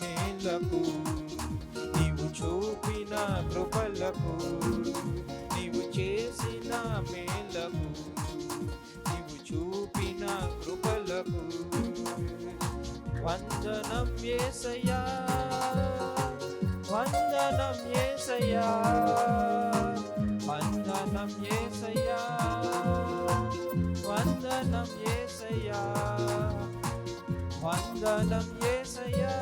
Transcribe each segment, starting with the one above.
మేలకు నీవు చూపిన కృపలకు నీవు చేసిన మేలకు నీవు చూపిన కృపలకు వందనం ఏసయ్యా వందనం ఏసయ్యా వందనం ఏసయ్యా వందనం ఏసయ్యా వందనం ఏసయ్యా.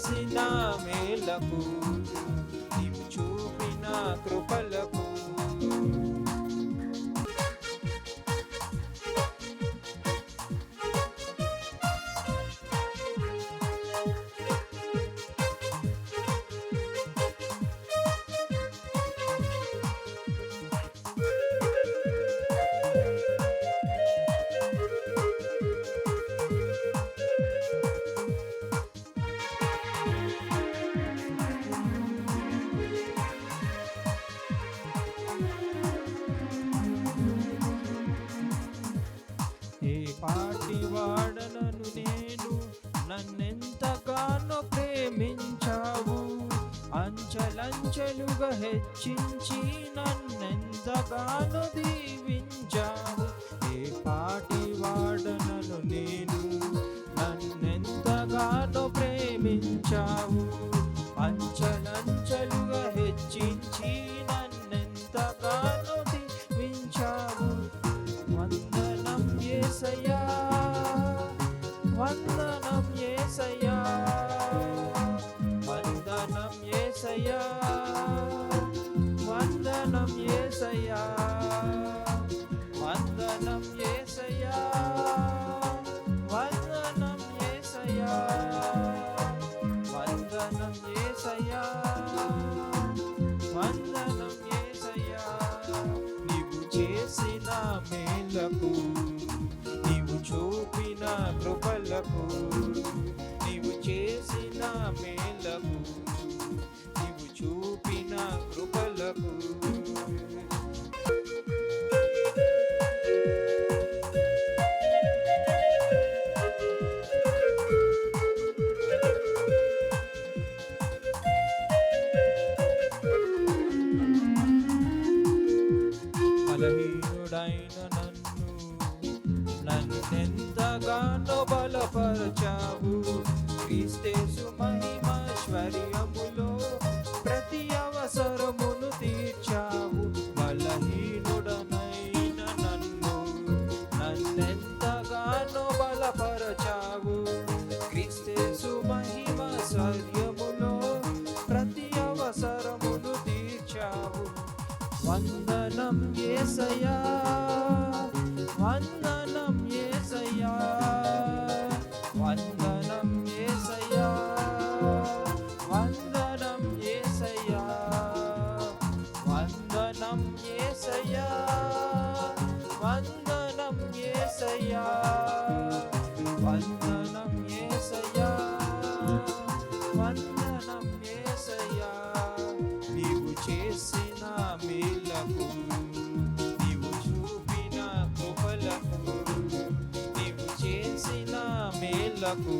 చేసిన మేలకు నీవు చూపిన కృ ఏ పాటి వాడనను నేను నన్నెంతగానో ప్రేమించావు. అంచెలంచెలుగా హెచ్చించి నన్నెంతగానో దీవించావు. ఏ పాటి వాడనను నేను నన్నెంతగానో ప్రేమించావు. ఏసయ్యా. వందనం ఏసయ్యా. వందనం ఏసయ్యా. వందనం ఏసయ్యా. వందనం ఏసయ్యా. నీవు చేసిన మేలకు నీవు చూపిన కృపలకు దేవుడైన నన్ను నన్నెంతగానో బలపరచావు. క్రీస్తేసు మహిమైశ్వర్యములో ఏసయ్యా. వందనం ఏసయ్యా. వందనం ఏసయ్యా. నీవు చేసిన మేలకు నీవు చూపిన కృపలకు నీవు చేసిన మేలకు